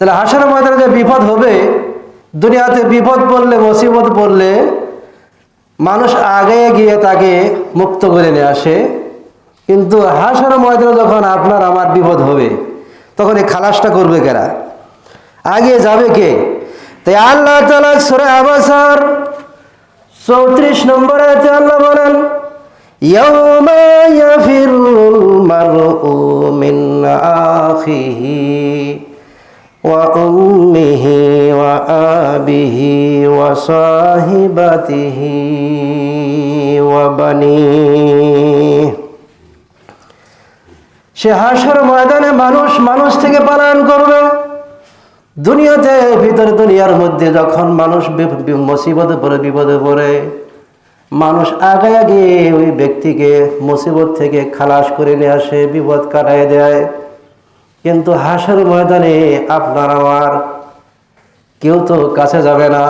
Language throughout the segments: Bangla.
তাহলে হাসার ময়দানে যে বিপদ হবে দুনিয়াতে বিপদ পড়লে মুসিবত পড়লে মানুষ আগে গিয়ে তাকে মুক্ত করে নিয়ে আসে কিন্তু হাসার ময়দানে যখন আপনার আমার বিপদ হবে তখন এই খালাসটা করবে কেরা আগে যাবে কে তাই আল্লাহ তালা সুরে আবাসার চৌত্রিশ নম্বরে আল্লাহ বলেন يوم يفر المرء من أخيه وأمه وأبيه وصاحبته وبنيه সে হাসর ময়দানে মানুষ মানুষ থেকে পালায়ন করবে দুনিয়াতে ভিতরে দুনিয়ার মধ্যে যখন মানুষ বি- বি- মুসিবতে পড়ে বিপদে পড়ে মানুষ আগে আগে ওই ব্যক্তিকে মুসিবত থেকে খালাস করে নিয়ে আসে বিপদ কাটায় দেয় কিন্তু হাসর ময়দানে আপনার আমার কেউ তো কাছে যাবে না।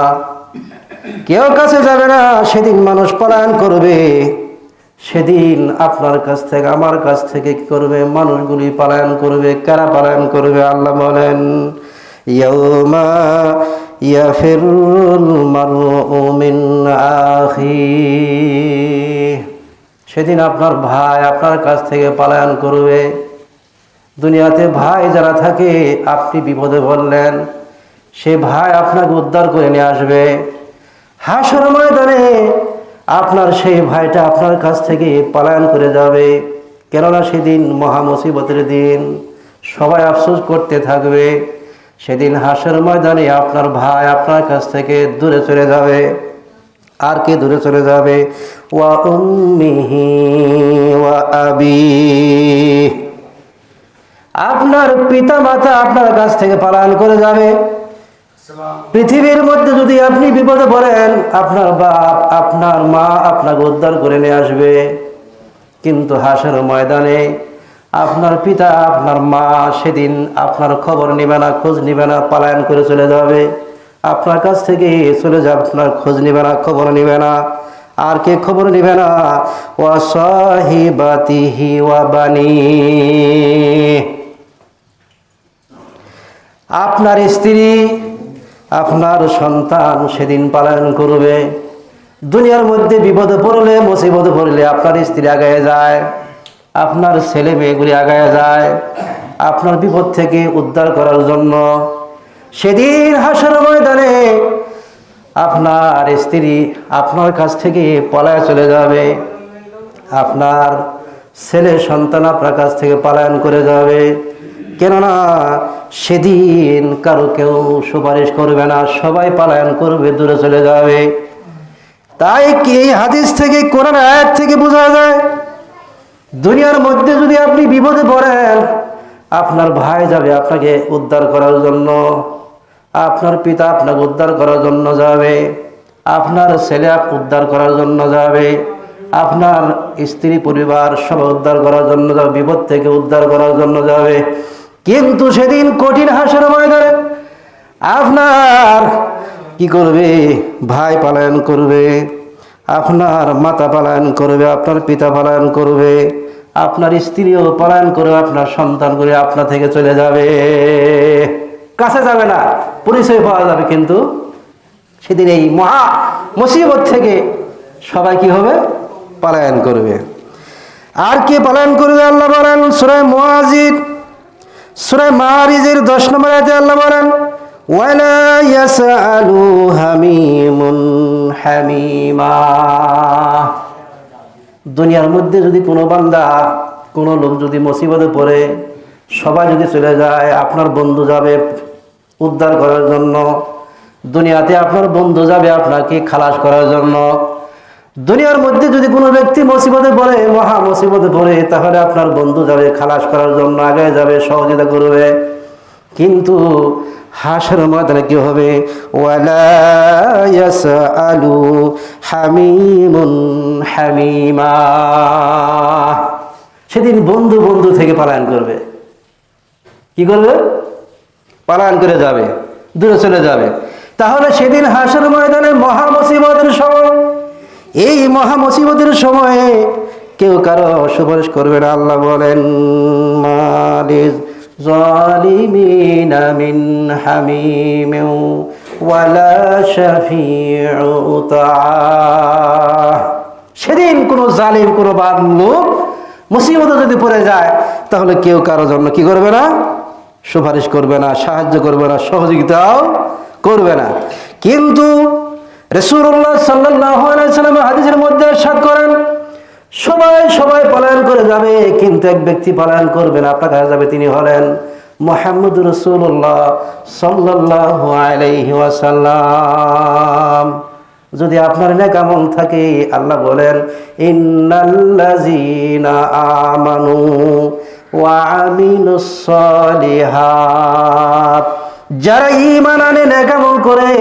কেউ কাছে যাবে না, সেদিন মানুষ পলায়ন করবে। সেদিন আপনার কাছ থেকে, আমার কাছ থেকে কি করবে? মানুষগুলি পালায়ন করবে। কারা পালায়ন করবে? আল্লাহ বলেন সেদিন আপনার ভাই আপনার কাছ থেকে পালায়ন করবে। দুনিয়াতে ভাই যারা থাকে, আপনি বিপদে বললেন সে ভাই আপনাকে উদ্ধার করে নিয়ে আসবে। হাসর ময়দানে আপনার সেই ভাইটা আপনার কাছ থেকে পালায়ন করে যাবে। কেননা সেদিন মহা মুসিবতের দিন, সবাই আফসোস করতে থাকবে। সেদিন হাসর ময়দানে আপনার ভাই আপনার কাছ থেকে দূরে চলে যাবে। আর কে দূরে চলে যাবে? ওয়া উম্মিহি ওয়া আবি আপনার পিতা মাতা আপনার কাছ থেকে পালন করে যাবে। পৃথিবীর মধ্যে যদি আপনি বিপদে পড়েন, আপনার বাপ, আপনার মা আপনাকে উদ্ধার করে নিয়ে আসবে। কিন্তু হাসের ময়দানে আপনার পিতা, আপনার মা সেদিন আপনার খবর নিবে না, খোঁজ নিবে না, পালায়ন করে চলে যাবে। আপনার কাছ থেকে চলে যাবে, আপনার খোঁজ নিবে না, খবর নিবে না। আর কে খবর নিবে না? ওয়া সাহিবাতিহি ওয়া বানি আপনার স্ত্রী, আপনার সন্তান সেদিন পালন করবে। দুনিয়ার মধ্যে বিপদে পড়লে, মুসিবতে পড়লে আপনার স্ত্রী আগায় যায়, আপনার ছেলে মেয়েগুলি আগায় যায়, আপনার বিপদ থেকে উদ্ধার করার জন্য। সেদিন হাসার ময়দানে আপনার স্ত্রী আপনার কাছ থেকে পলায় চলে যাবে। আপনার ছেলে সন্তান আপনার কাছ থেকে পালায়ন করে যাবে। কেননা সেদিন কারও কেউ সুপারিশ করবে না, সবাই পালায়ন করবে, দূরে চলে যাবে। তাই এই হাদিস থেকে, কোরআন আয়াত থেকে বোঝা যায়? দুনিয়ার মধ্যে যদি আপনি বিপদে পড়েন, আপনার ভাই যাবে আপনাকে উদ্ধার করার জন্য। আপনার পিতা আপনাকে উদ্ধার করার জন্য যাবে। আপনার ছেলে উদ্ধার করার জন্য যাবে। আপনার স্ত্রী, পরিবার সব উদ্ধার করার জন্য যাবে, বিপদ থেকে উদ্ধার করার জন্য যাবে। কিন্তু সেদিন কঠিন হাসের ময়দানে আপনার কি করবে? ভাই পালায়ন করবে। আপনার মাতা পালায়ন করবে, আপনার পিতা পালায়ন করবে, আপনার স্ত্রীও পালায়ন করবে আপনার সন্তান করে আপনা থেকে চলে যাবে। কাছে যাবে না, পরিচয় পাওয়া যাবে কিন্তু সেদিন এই মহা মুসিবত থেকে সবাই কি হবে? পালায়ন করবে। আর কে পালায়ন করবে আল্লাহ বলেন সুরায় মুআজির সুরায় মারিজের দশ নম্বর আয়াতে আল্লাহ বলেন, ওয়ালা ইয়াসআলু হামিমুন হামিমা। দুনিয়ার মধ্যে যদি কোনো বান্দা, কোনো লোক যদি মুসিবতে পড়ে, সবাই যদি চলে যায়, আপনার বন্ধু যাবে উদ্ধার করার জন্য, দুনিয়াতে আপনার বন্ধু যাবে আপনাকে খালাস করার জন্য দুনিয়ার মধ্যে যদি কোনো ব্যক্তি মুসিবতে পড়ে, মহা মুসিবতে পড়ে, তাহলে আপনার বন্ধু যাবে, খালাস করার জন্য আগে যাবে, সহযোগিতা করবে। কিন্তু হাসের ময়দানে কি হবে? ইয়াসআলু হামিমুন হামিমা। সেদিন বন্ধু বন্ধু থেকে পালায়ন করবে। কি করবে? পালায়ন করে যাবে, দূরে চলে যাবে। তাহলে সেদিন হাসের ময়দানে মহা মুসিবতের সময় এই মহা মুসিবতের সময়ে কেউ কারও সুপারিশ করবে না। আল্লাহ বলেন, মালিজ জালিমিনা মিন হামিমিউ ওয়ালা শাফিউ সেদিন কোনো জালিম, কোনো বাদ লোক মুসিবতে যদি পড়ে যায়, তাহলে কেউ কারও জন্য কি করবে না? সুপারিশ করবে না, সাহায্য করবে না, সহযোগিতাও করবে না। কিন্তু সবাই সবাই পলায়ন করে যাবে, কিন্তু এক ব্যক্তি পলায়ন করবেন তিনি হলেন মোহাম্মদ রসুল্লাহ যদি আপনার নেকামল থাকে, আল্লাহ বলেন আমানু যারা ঈমান আনে নেকামল করে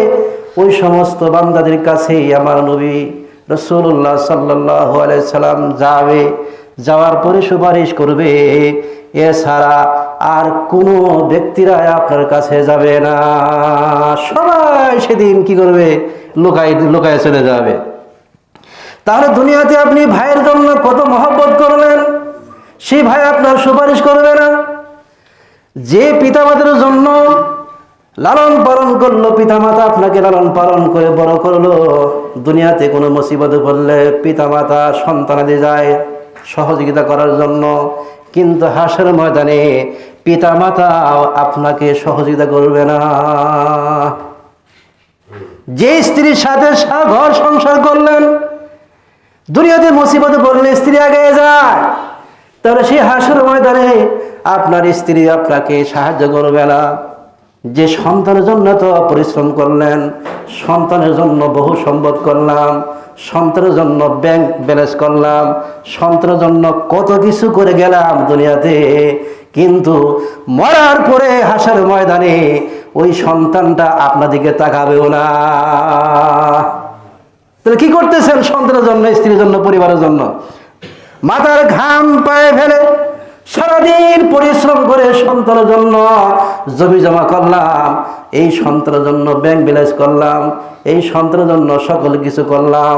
ওই সমস্ত বান্দাদের কাছেই আমার নবী রসুল্লাহ সাল্লাহ সাল্লাম যাবে, যাওয়ার পরে সুপারিশ করবে। এছাড়া আর কোনো ব্যক্তিরা আপনার কাছে যাবে না। সবাই সেদিন কি করবে? লুকাই লুকায় চলে যাবে। তাহলে দুনিয়াতে আপনি ভাইয়ের জন্য কত মহব্বত করলেন, সেই ভাই আপনার সুপারিশ করবে না। যে পিতামাতার জন্য লালন পালন করল, পিতামাতা আপনাকে লালন পালন করে বড় করল। দুনিয়াতে কোনো মুসিবতে পড়লে পিতামাতা সন্তানাদি যায় সহযোগিতা করার জন্য। কিন্তু হাসের ময়দানে পিতামাতা আপনাকে সহযোগিতা করবে না। যে স্ত্রীর সাথে ঘর সংসার করলেন, দুনিয়াতে মুসিবতে পড়লে স্ত্রী আগে যায়, তাহলে সেই হাসুর ময়দানে আপনার স্ত্রী আপনাকে সাহায্য করবে না। যে সন্তানের জন্য তো পরিশ্রম করলেন, সন্তানের জন্য বহু সম্পদ করলাম, সন্তানের জন্য ব্যাংক ব্যালেন্স করলাম, সন্তানের জন্য কত কিছু করে গেলাম দুনিয়াতে, কিন্তু মরার পরে হাসার ময়দানে ওই সন্তানটা আপনাদিকে তাকাবেও না। তাহলে কি করতেছেন সন্তানের জন্য, স্ত্রীর জন্য, পরিবারের জন্য? মাথার ঘাম পায়ে ফেলে সারাদিন পরিশ্রম করে সন্তানের জন্য জমি জমা করলাম, এই সন্তানের জন্য ব্যাংক ব্যালেন্স করলাম, এই সন্তানের জন্য সকল কিছু করলাম,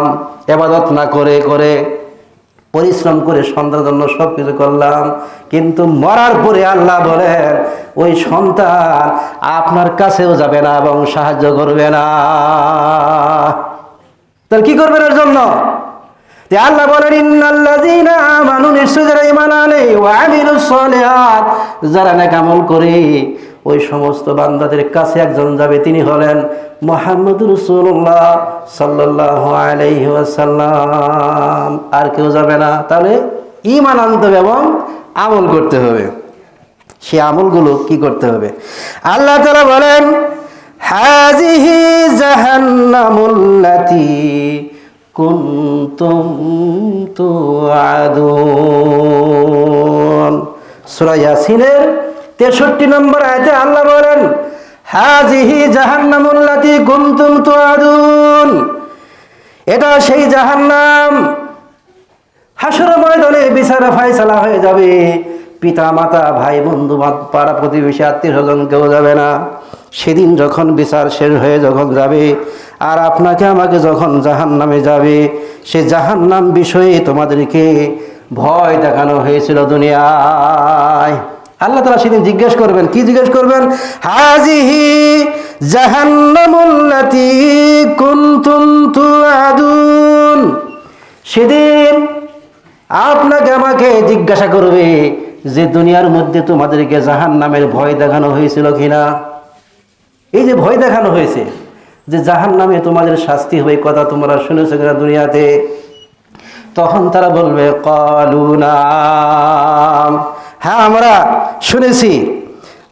এবাদত না করে করে পরিশ্রম করে সন্তানের জন্য সব কিছু করলাম, কিন্তু মরার পরে আল্লাহ বলেন, ওই সন্তান আপনার কাছেও যাবে না এবং সাহায্য করবে না। তাহলে কি করবেন এর জন্য? যারা ঈমান আমল করে, ওই সমস্ত বান্দাদের কাছে একজন যাবে, তিনি হলেন মুহাম্মদুর রাসূলুল্লাহ সাল্লাল্লাহু আলাইহি ওয়াসাল্লাম। আর কেউ যাবে না। তাহলে ঈমান আনতে এবং আমল করতে হবে। সে আমলগুলো কি করতে হবে? আল্লাহ তাআলা বলেন হাজিহি জাহান্নামুল্লাতি। কুনতুম তুআদুন। সূরা ইয়াসিনের 63 নম্বর আল্লাহ বলেন হাজিহি এটা সেই জাহান্নাম। হাসর ময়দানে বিচার ফাইসালা হয়ে যাবে। পিতা মাতা ভাই বন্ধু পাড়া প্রতিবেশী আত্মীয় স্বজন কেউ যাবে না। সেদিন যখন বিচার শেষ হয়ে যখন যাবে আর আপনাকে আমাকে যখন জাহান নামে যাবে, সে জাহান নাম বিষয়ে তোমাদেরকে ভয় দেখানো হয়েছিল দুনিয়ায়। আল্লাহ তালা সেদিন জিজ্ঞেস করবেন, কি জিজ্ঞেস করবেন? হাজিহি জাহান্নামুল্লাতি কুনতুম তুআদুন। সেদিন আপনাকে আমাকে জিজ্ঞাসা করবে যে দুনিয়ার মধ্যে তোমাদেরকে জাহান নামের ভয় দেখানো হয়েছিল কিনা? এই যে ভয় দেখানো হয়েছে যে জাহান নামে তোমাদের শাস্তি হবে কথা তোমরা শুনেছো কিনা দুনিয়াতে? তখন তারা বলবে কলু নাম হ্যাঁ আমরা শুনেছি।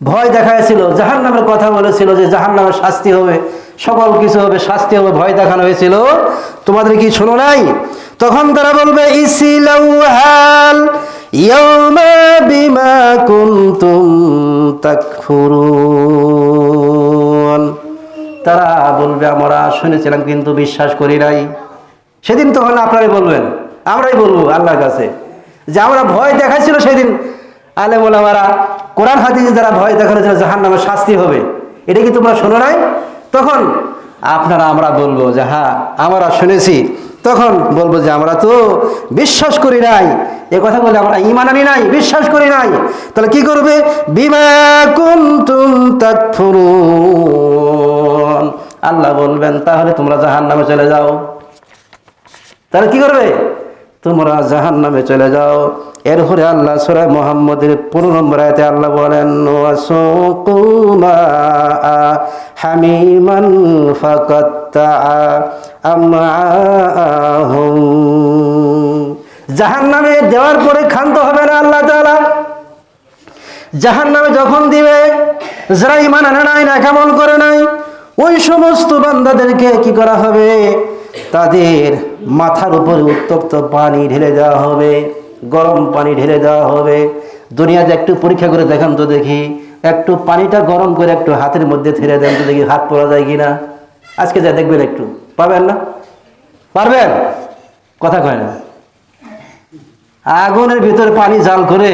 ভয় দেখাইছিল জাহান নামের কথা বলেছিল যে জাহান নামের শাস্তি হবে, সকল কিছু হবে, শাস্তি হবে, ভয় দেখানো হয়েছিল। তোমাদের কি শোনো নাই? তখন তারা বলবে ইসিলাউহাল ইয়াউমা বিমা কুনতুম তাকফুরুন। তারা বলবে, আমরা শুনেছিলাম কিন্তু বিশ্বাস করি নাই। সেদিন তখন আপনারাই বলবেন, আমরাই বলব আল্লাহর কাছে। যে আমরা ভয় দেখাচ্ছিল সেদিন আলে বলে আমরা কোরআন হাতি যারা ভয় দেখানো ছিল জাহান নামে শাস্তি হবে, এটা কি তোমরা শোনো নাই? তখন আপনারা আমরা বলব যে হ্যাঁ আমরা শুনেছি। তখন বলব যে আমরা তো বিশ্বাস করি নাই। এ কথা বলে আমরা ইমান আনি নাই, বিশ্বাস করি নাই। তাহলে কি করবে? আল্লাহ বলবেন, তাহলে তোমরা জাহান্নামে চলে যাও। তাহলে কি করবে? তোমরা জাহান নামে চলে যাও। এরপরে আল্লাহ সুরায় মোহাম্মদের পনেরো নম্বর আয়তে আল্লাহ বলেন হামিমান জাহান নামে দেওয়ার পরে ক্ষান্ত হবে না আল্লাহ তালা জাহান নামে যখন দিবে, যারা ইমান আনে নাই না কেমন করে নাই, ওই সমস্ত বান্দাদেরকে কি করা হবে? তাদের মাথার উপরে উত্তপ্ত পানি ঢেলে দেওয়া হবে গরম পানি ঢেলে দেওয়া হবে। দুনিয়াতে একটু পরীক্ষা করে দেখান তো দেখি একটু পানিটা গরম করে একটু হাতের মধ্যে ছেড়ে দেন তো দেখি হাত পড়া যায় কিনা। আজকে যা দেখবেন একটু পাবেন না? পারবেন? কথা কয় না। আগুনের ভিতরে পানি জাল করে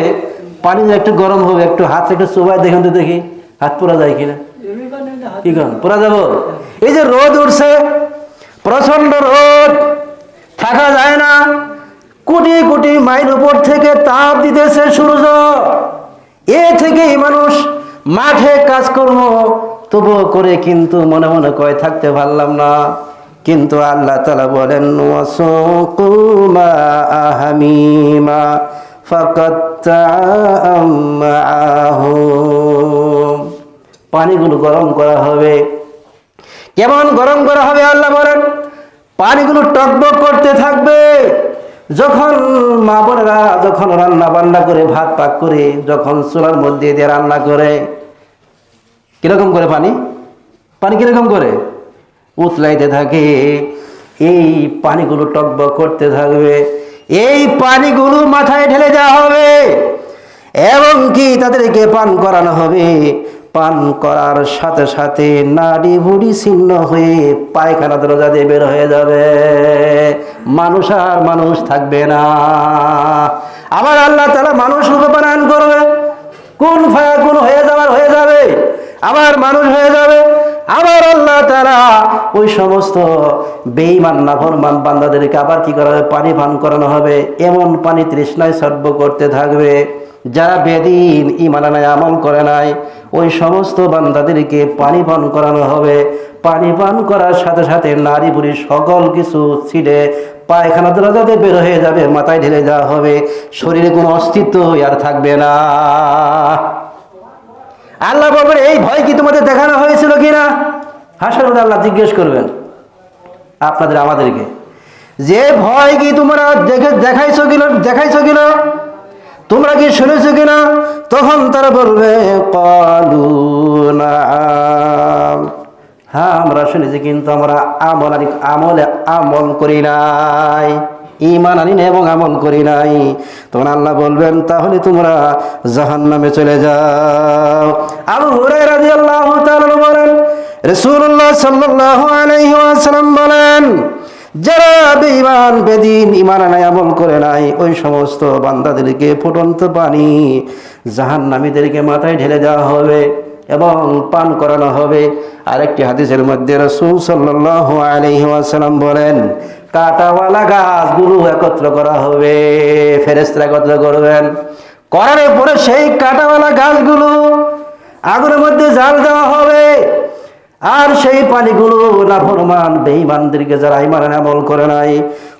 পানি একটু গরম হবে একটু হাত একটু চোবাই দেখুন তো দেখি হাত পোড়া যায় কিনা। কি কন? পোড়া যাব। এই যে রোদ উঠছে প্রচণ্ড রোদ। থাকা যায় না। কোটি কোটি মাইল উপর থেকে তাপ দিতেছে সূর্য। এ থেকেই মানুষ মাঠে কাজকর্ম তবুও করে কিন্তু মনে মনে কয়, থাকতে পারলাম না। কিন্তু আল্লাহ তালা বলেন আহামিমা পানিগুলো গরম করা হবে। কেমন গরম করা হবে আল্লাহ বলেন? পানিগুলো টকবক করতে থাকবে। যখন মা বোনেরা যখন রান্না বান্না করে, ভাত পাক করে, যখন চুলার মধ্যে দিয়ে রান্না করে, কীরকম করে পানি? পানি কীরকম করে? উতলাইতে থাকে, এই পানিগুলো টকবক করতে থাকবে। এই পানিগুলো মাথায় ঢেলে দেওয়া হবে। এবং কি তাদেরকে পান করানো হবে? পান করার সাথে সাথে নাড়ি বুড়ি ছিন্ন হয়ে পায়খানা দরজা দিয়ে বের হয়ে যাবে। মানুষ আর মানুষ থাকবে না। আবার আল্লাহ তালা মানুষ রূপবানায়ন করবে। কোন ফায়া কোন হয়ে যাবার হয়ে যাবে। আবার মানুষ হয়ে যাবে। আবার আল্লাহ তারা ওই সমস্ত বেইমান নাফরমান বান্দাদেরকে আবার কি করা হবে পানি পান করানো হবে। এমন পানি তৃষ্ণায় সর্ব করতে থাকবে। যারা বেদিন ইমানায় আমল করে নাই, ওই সমস্ত বান্দাদেরকে পানি পান করানো হবে। পানি পান করার সাথে সাথে নারী বুড়ি সকল কিছু ছিঁড়ে পায়খানা দরজাতে বের হয়ে যাবে, মাথায় ঢেলে যাওয়া হবে। শরীরে কোনো অস্তিত্ব আর থাকবে না। আল্লাহ বলবেন, এই ভয় কি তোমাদের দেখানো হয়েছিল কিনা হাসার মধ্যে আল্লাহ জিজ্ঞেস করবেন, আপনাদের আমাদেরকে, যে ভয় কি তোমরা দেখে দেখাইছো কিনা দেখাইছো কিনা তোমরা কি শুনেছো কিনা? তখন তারা বলবে, কলু হ্যাঁ আমরা শুনেছি, কিন্তু আমরা আমল আনি, আমলে আমল করি নাই। ইমান আনি নাই এবং আমল করি নাই। তখন আল্লাহ বলবেন, তাহলে তোমরা জাহান নামে চলে যাও। আবু হুরায়রা রাদিয়াল্লাহু তাআলা বলেন, রাসূলুল্লাহ সাল্লাল্লাহু আলাইহি বলেন যারা বেঈমান, বেদিন ইমান নাই আমল করে নাই, ওই সমস্ত বান্দাদেরকে ফুটন্ত পানি জাহান্নামীদেরকে মাথায় ঢেলে দেওয়া হবে এবং পান করানো হবে। আরেকটি হাদিসের মধ্যে রসুল সাল্লাহ আলহি ওয়াসাল্লাম বলেন, কাটাওয়ালা গাছগুলো একত্র করা হবে ফেরেস্তারা একত্র করবেন। করার পরে সেই কাটাওয়ালা গাছগুলো আগুনের মধ্যে জাল দেওয়া হবে। আর সেই পানিগুলো নাফরমান বেঈমানদেরকে যারা ইমান আমল করে নাই,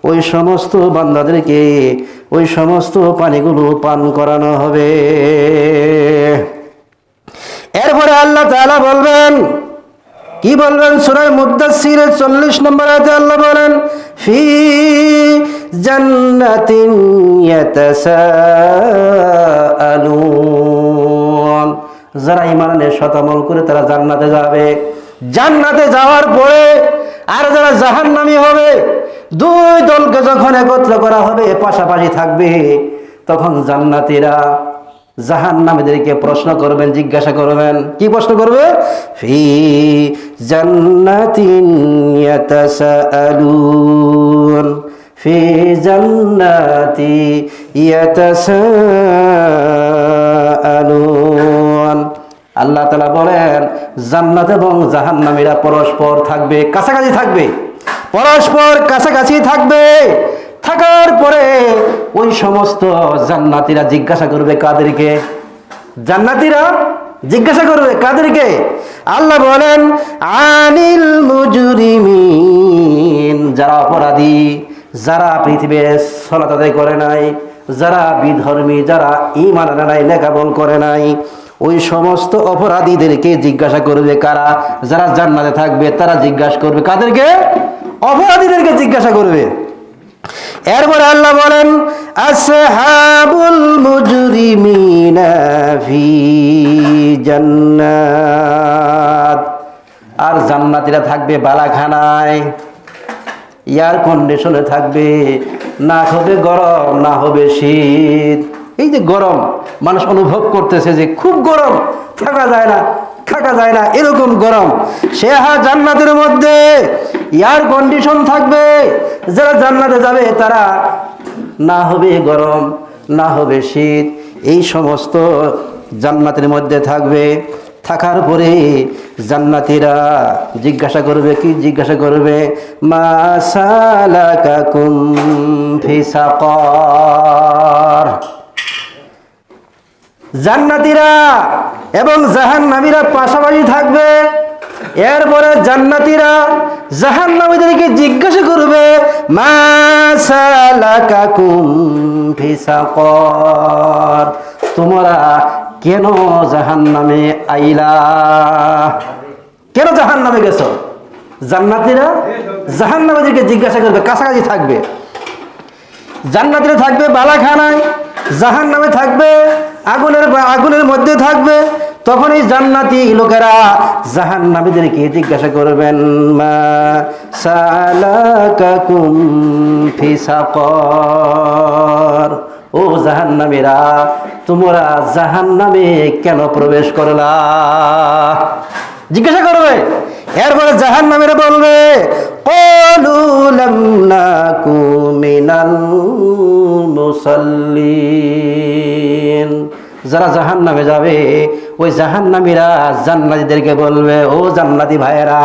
ওই সমস্ত বান্দাদেরকে ওই সমস্ত পানিগুলো পান করানো হবে। এরপরে আল্লাহ তাআলা বলবেন, কি বলবেন? সুরায় মুদাসসিরের চল্লিশ নম্বর আয়াতে আল্লাহ বলেন, ফি জান্নাতিন ইয়াতাসাআলুন। যারা ইমানের শতামল করে তারা জান্নাতে যাবে। জান্নাতে যাওয়ার পরে আর যারা জাহান্নামী হবে, দুই দলকে যখন একত্র করা হবে, পাশাপাশি থাকবে, তখন জান্নাতীরা জাহান নামীদেরকে প্রশ্ন করবেন, জিজ্ঞাসা করবেন। কি প্রশ্ন করবে? ফি জান্নাতিন ফি জান্নাতি ইয়াতাসাআলুন। আল্লাহ তালা বলেন, জান্নাত এবং জাহান্নামীরা পরস্পর থাকবে, কাছাকাছি থাকবে। পরস্পর কাছাকাছি থাকবে। থাকার পরে ওই সমস্ত জান্নাতিরা জিজ্ঞাসা করবে কাদেরকে? জান্নাতিরা জিজ্ঞাসা করবে কাদেরকে? আল্লাহ বলেন, আনিল মুজরিমিন যারা অপরাধী, যারা পৃথিবীর সলাত করে নাই, যারা বিধর্মী, যারা ইমান আনে নাই লেখাপল করে নাই ওই সমস্ত অপরাধীদেরকে জিজ্ঞাসা করবে কারা? যারা জান্নাতে থাকবে, তারা জিজ্ঞাসা করবে কাদেরকে? অপরাধীদেরকে জিজ্ঞাসা করবে। এরপরে আল্লাহ বলেন, আসহাবুল মুজরিমিনা ফি জান্নাত। আর জান্নাতীরা থাকবে বালাখানায়। এয়ার কন্ডিশনে থাকবে। না হবে গরম, না হবে শীত। এই যে গরম মানুষ অনুভব করতেছে যে খুব গরম, থাকা যায় না, থাকা যায় না, এরকম গরম। সে হা জান্নাতের মধ্যে এয়ার কন্ডিশন থাকবে। যারা জান্নাতে যাবে, তারা না হবে গরম, না হবে শীত, এই সমস্ত জান্নাতের মধ্যে থাকবে। থাকার পরে জান্নাতীরা জিজ্ঞাসা করবে, কি জিজ্ঞাসা করবে? মা সালাকাকুম ফি সাকার। জান্নাতীরা এবং জাহান্নামীরা পাশাপাশি থাকবে। এরপরে জান্নাতীরা জাহান্নামীদেরকে জিজ্ঞাসা করবে তোমরা কেন জাহান্নামে আইলা? কেন জাহান্নামে গেছো? জান্নাতীরা জাহান্নামীদেরকে জিজ্ঞাসা করবে, কাছাকাছি থাকবে। জান্নাতিতে থাকবে বালাখানায় জাহান নামে থাকবে আগুনের আগুনের মধ্যে থাকবে তখন এই জান্নাতি লোকেরা জাহান নামীদেরকে জিজ্ঞাসা করবেন, মা সালাকাকুম ফি সাকর? ও জাহান্নামীরা, তোমরা জাহান্নামে কেন প্রবেশ করলা? জিজ্ঞাসা করবে। এরপরে জাহান নামেরা বলবে, কলু লাম নাকু মিনাল যারা জাহান নামে যাবে, ওই জাহান নামীরা জান্নাতিদেরকে বলবে, ও জান্নাতি ভাইয়েরা,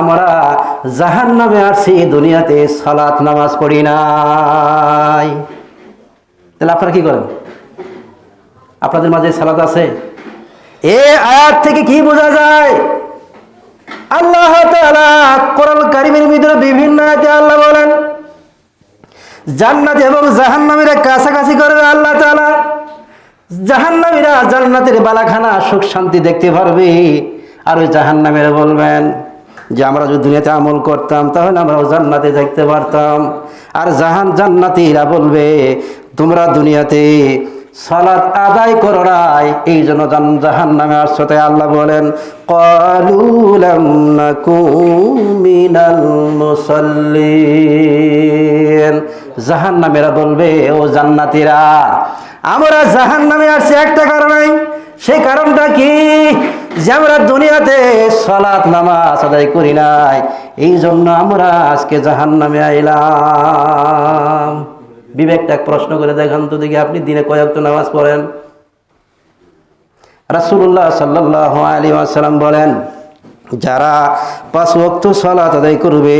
আমরা জাহান নামে আসছি, দুনিয়াতে সালাত, নামাজ পড়ি নাই। তাহলে আপনারা কি করেন? আপনাদের মাঝে সালাত আছে? এ আয়াত থেকে কি বোঝা যায়? আল্লাহ কোরআন কারিমের ভিতরে বিভিন্ন আয়াতে আল্লাহ বলেন, জান্নাত এবং জাহান্নামীরা কাছাকাছি করবে আল্লাহ তাআলা। জাহান্নামীরা জান্নাতের বালাখানা, সুখ, শান্তি দেখতে পারবে। আর ওই জাহান্নামীরা বলবেন যে, আমরা যদি দুনিয়াতে আমল করতাম, তাহলে আমরাও জান্নাতে দেখতে পারতাম। আর জাহান জান্নাতীরা বলবে, তোমরা দুনিয়াতে সালাত আদায় করো নাই, এই জন্য জান- জাহান নামে আসছো। তাই আল্লাহ বলেন কলুলাম মিনাল মুসাল্লিন। জাহান নামেরা বলবে, ও জান্নাতীরা আমরা জাহান নামে আসছি, একটা কারণে সেই কারণটা কি? যে আমরা দুনিয়াতে সালাত, নামাজ আদায় করি নাই, এই জন্য আমরা আজকে জাহান নামে আইলাম। বিবেকটা প্রশ্ন করে দেখান তো দেখি আপনি দিনে কয়েক তো নামাজ পড়েন? রাসূলুল্লাহ সাল্লাহ আলী আসালাম বলেন, যারা পাঁচ ওয়াক্ত সালাত আদায় করবে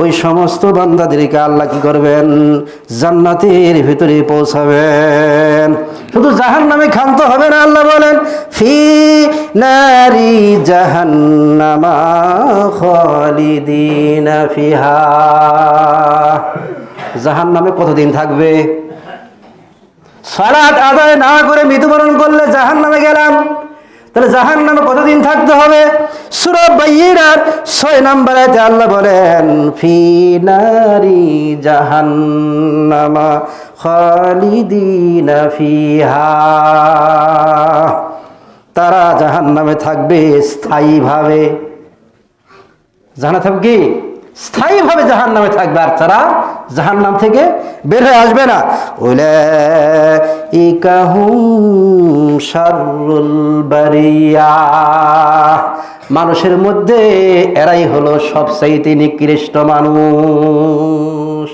ওই সমস্ত বান্দাদেরকে আল্লাহ কি করবেন? জান্নাতের ভিতরে পৌঁছাবেন। শুধু জাহান নামে ক্ষান্ত হবে না, আল্লাহ বলেন, ফি নারি জাহান্নামা খালিদিনা ফিহা। জাহান নামে কতদিন থাকবে? সালাত আদায় না করে মৃত্যুবরণ করলে জাহান নামে গেলাম। তাহলে জাহান নামে কতদিন থাকতে হবে? সুরব বাইয়ের ছয় নম্বরে আল্লাহ বলেন, ফি নারি জাহান্নামা খালিদিনা ফিহা। তারা জাহান নামে থাকবে স্থায়ীভাবে। জানা থাকবে কি? স্থায়ীভাবে জাহান নামে থাকবে আর তারা জাহান নাম থেকে বের হয়ে আসবে না। শাররুল বারিয়া। মানুষের মধ্যে এরাই হলো সবচাইতে নিকৃষ্ট মানুষ।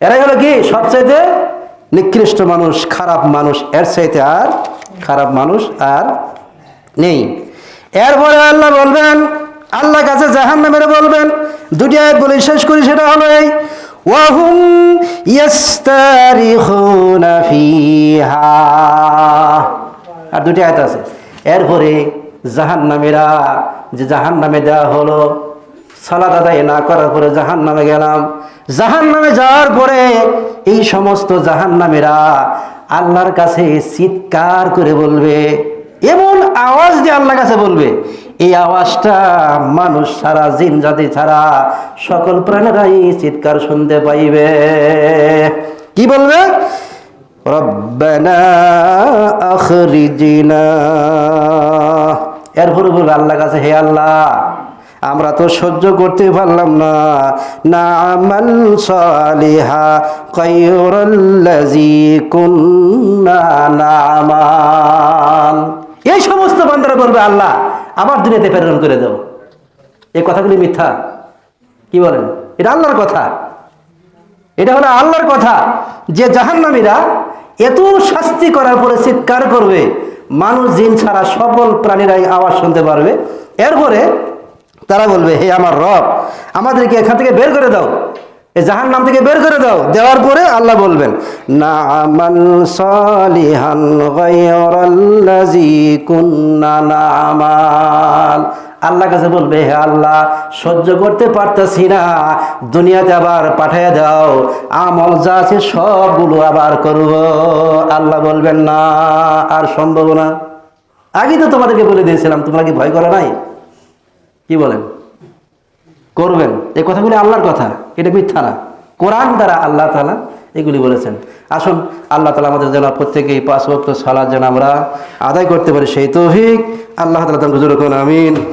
এরাই হলো কি? সবচাইতে নিকৃষ্ট মানুষ, খারাপ মানুষ, এর চাইতে আর খারাপ মানুষ আর নেই। এরপরে আল্লাহ বলবেন আল্লাহ কাছে জাহান নামের বলবেন, দুটি আয়াত বলে শেষ করি, সেটা হলো এই, ওয়াহুম আর দুটি আয়াত আছে, এরপরে জাহান নামেরা যে জাহান নামে দেওয়া হলো সালাদ আদায় না করার পরে জাহান নামে গেলাম। জাহান নামে যাওয়ার পরে এই সমস্ত জাহান নামেরা আল্লাহর কাছে চিৎকার করে বলবে, এমন আওয়াজ দিয়ে আল্লাহর কাছে বলবে এই আওয়াজটা মানুষ ছাড়া জিন জাতি ছাড়া সকল প্রাণীরাই চিৎকার শুনতে পাইবে। কি বলবে? এরপরে বলবে আল্লাহ কাছে, হে আল্লাহ, আমরা তো সহ্য করতে পারলাম না। না আমাল সালিহা কাইরাল্লাজি কুন্না এই সমস্ত বান্দারা বলবে, আল্লাহ আবার দুনিয়াতে প্রেরণ করে দাও। এই কথাগুলি মিথ্যা। কি বলেন? এটা আল্লাহর কথা। এটা হলো আল্লাহর কথা। যে জাহান্নামীরা এত শাস্তি করার পরে চিৎকার করবে, মানুষ জিন ছাড়া সকল প্রাণীরাই আওয়াজ শুনতে পারবে। এরপরে তারা বলবে, হে আমার রব, আমাদেরকে এখান থেকে বের করে দাও। এই জাহান নাম থেকে বের করে দাও। দেওয়ার পরে আল্লাহ বলবেন আল্লাহ কাছে বলবে, হে আল্লাহ, সহ্য করতে পারতেছি না। দুনিয়াতে আবার পাঠিয়ে দাও। আমল যা আছে সবগুলো আবার করব। আল্লাহ বলবেন, না, আর সম্ভব না। আগে তো তোমাদেরকে বলে দিয়েছিলাম, তোমরা কি ভয় করে নাই? কি বলেন? করবেন। এই কথাগুলি আল্লাহর কথা, এটা মিথ্যা না। কোরআন দ্বারা আল্লাহ তালা এগুলি বলেছেন। আসুন, আল্লাহ তালা আমাদের যেন প্রত্যেকে পাঁচ বক্ত সালাদ যেন আমরা আদায় করতে পারি। সেই তৌফিক আল্লাহ তালা তখন আমিন।